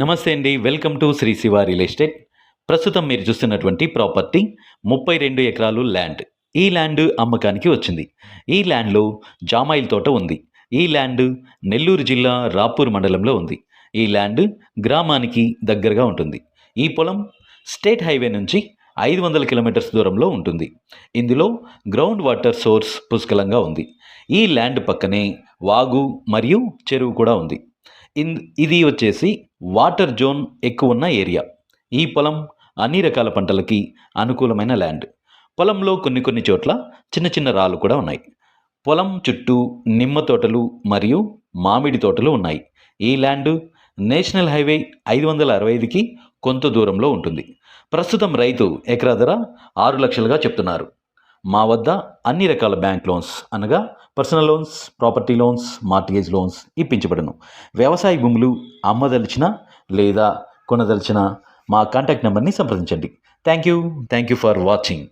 నమస్తే అండి. Welcome to Shri Shiva real estate. ప్రస్తుతం మీరు చూస్తున్నటువంటి ప్రాపర్టీ ముప్పై రెండు ఎకరాలు ల్యాండ్. ఈ ల్యాండ్ అమ్మకానికి వచ్చింది. ఈ ల్యాండ్లో జామాయిల్ తోట ఉంది. ఈ ల్యాండ్ నెల్లూరు జిల్లా రాపూర్ మండలంలో ఉంది. ఈ ల్యాండ్ గ్రామానికి దగ్గరగా ఉంటుంది. ఈ పొలం స్టేట్ హైవే నుంచి ఐదు వందల కిలోమీటర్స్ దూరంలో ఉంటుంది. ఇందులో గ్రౌండ్ వాటర్ సోర్స్ పుష్కలంగా ఉంది. ఈ ల్యాండ్ పక్కనే వాగు మరియు చెరువు కూడా ఉంది. ఇది వచ్చేసి వాటర్ జోన్ ఎక్కువ ఉన్న ఏరియా. ఈ పొలం అన్ని రకాల పంటలకి అనుకూలమైన ల్యాండ్. పొలంలో కొన్ని కొన్ని చోట్ల చిన్న చిన్న రాళ్ళు కూడా ఉన్నాయి. పొలం చుట్టూ నిమ్మ తోటలు మరియు మామిడి తోటలు ఉన్నాయి. ఈ ల్యాండ్ నేషనల్ హైవే ఐదు వందల అరవై ఐదుకి కొంత దూరంలో ఉంటుంది. ప్రస్తుతం రైతు ఎకరా ధర ఆరు లక్షలుగా చెప్తున్నారు. మా వద్ద అన్ని రకాల బ్యాంక్ లోన్స్ అనగా personal loans property loans mortgage loans ఇప్పించబడను. వ్యవసాయ భూములు అమ్మదలిచిన లేదా కొనదలిచిన మా కాంటాక్ట్ నెంబర్ని సంప్రదించండి. Thank you. Thank you for watching.